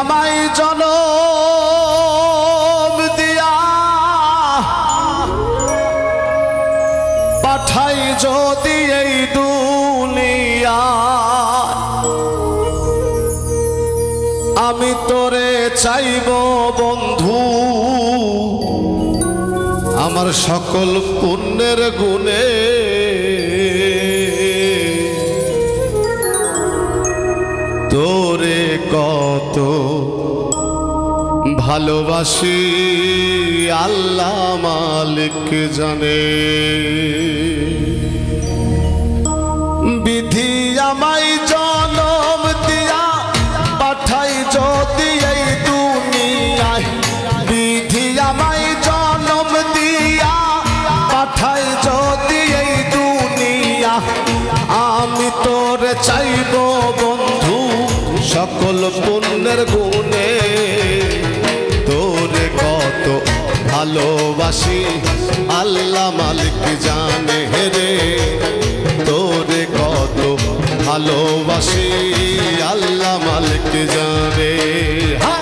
আমায় জনম দিয়া পাঠাই যদি এই দুনিয়া। আমি তোরে চাইব বন্ধু, আমার সকল পুণ্যের গুণে। তোরে কত ভালোবাসি আল্লাহ মালিক জানে। ভালোবাসি আল্লাহ মালিক জানে হেরে তোরে কত ভালোবাসি আল্লাহ মালিক জানে হা!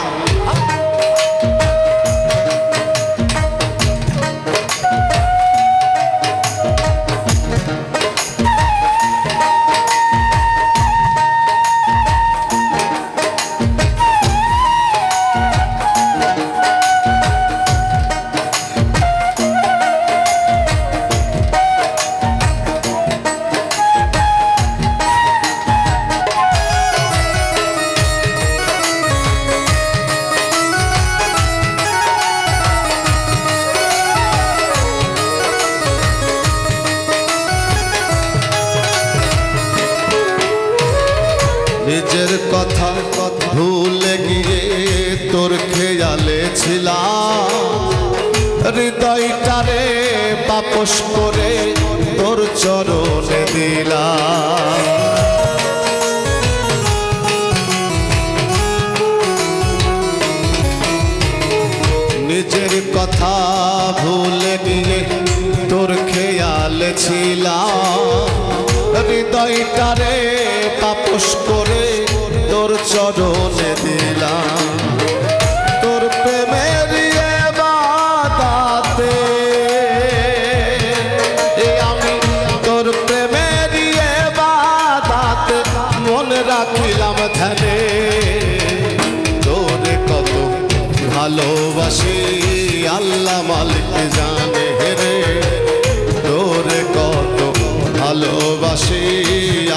নিজের কথা ভুলে গিয়ে তোর খেয়ালে ছিলাম। হৃদয়টারে বাপস করে তোর চরণে দিলাম। নিজের কথা ভুলে গিয়ে তোর খেয়াল ছিলাম। হৃদয়টারে তাপস করে তোর চরণে দিলাম। তোর প্রেমের বাদাতে আমি তোর প্রেমের বাদাতে মনে রাখিলাম ধ্যানে। তোরে কত ভালোবাসি, আল্লাহ মালিক জানে রে। তোরে কত ভালোবাসি,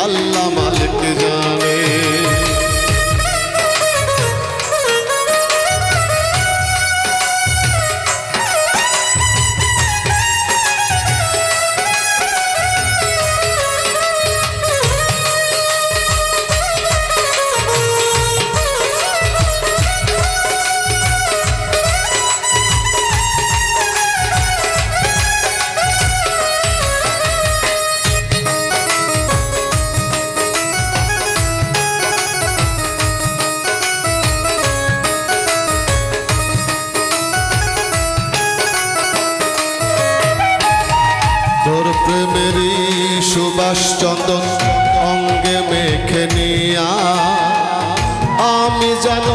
আল্লাহ মালিক জানে। তোর প্রেমেরই সুবাস চন্দন অঙ্গে মেখে নিয়া। আমি যেন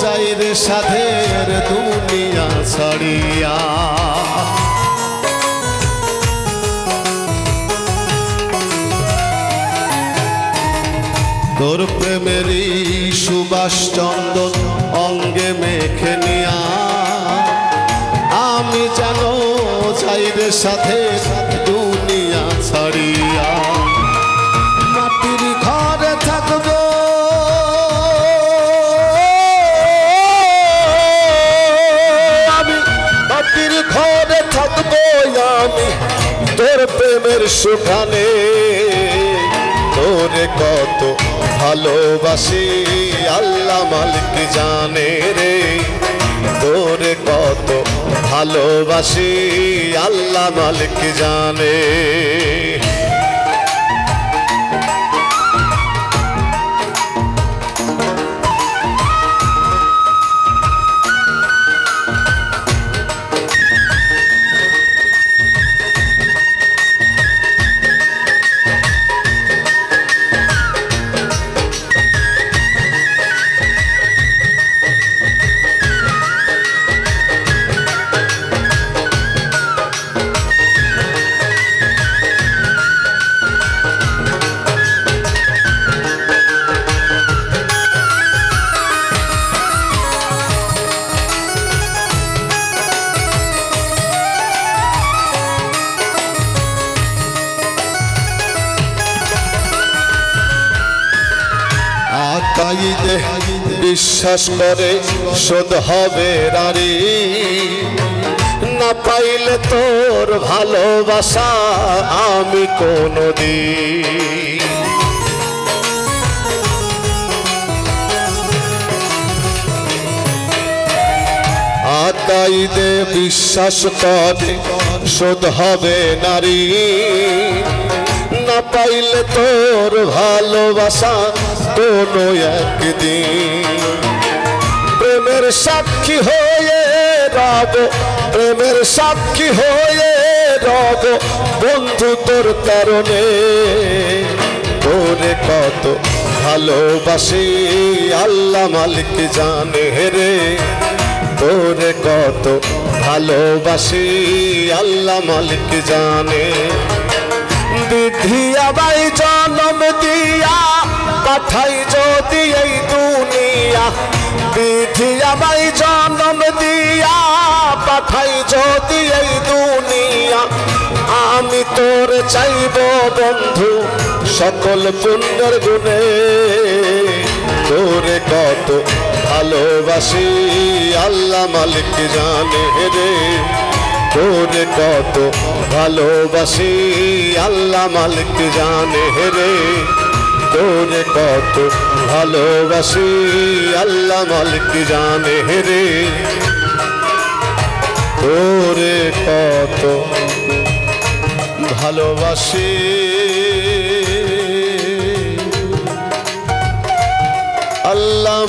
যাই রে সাধের দুনিয়া ছাড়িয়া। তোর প্রেমেরই সুবাস চন্দন অঙ্গে মেখে নিয়া। আমি যেন চাইরে সাথে দুনিয়া ছাড়িয়া। মাটির ঘরে থাকব আমি মাটির ঘরে থাকব আমি তোর প্রেমের সুখানে। তোরে কত ভালোবাসি, আল্লাহ মালিক জানে রে। তোরে কত ভালোবাসি আল্লাহ মালিক জানে। বিশ্বাস করে, শোধ হবে রারি না পাইলে তোর ভালোবাসা আমি কোনো দিন আকাইদে বিশ্বাস করে, শোধ হবে নারী। না পাইলে তোর ভালোবাসা কোনো একদিন। প্রেমের সাক্ষী হয়ে রব, প্রেমের সাক্ষী হয়ে রব, বন্ধু তোর কারণে। তোরে কত ভালোবাসি, আল্লাহ মালিক জানে রে। তোরে কত ভালোবাসি, আল্লাহ মালিক জানে। বিধিয়া বাই জনম দিয়া পাঠাই যদি এই দুনিয়া। বিধিয়া বাই জনম দিয়া পাঠাই যদি এই দুনিয়া। আমি তোর চাইব বন্ধু, সকল পুণ্যের গুণে। তোরে কত ভালোবাসি, আল্লাহ মালিক জানে রে। তোরে কত ভালোবাসি, আল্লাহ মালিক জানে রে। তোরে কত ভালোবাসি, আল্লাহ মালিক জানে রে। তোরে কত ভালোবাসি। আল্লাহ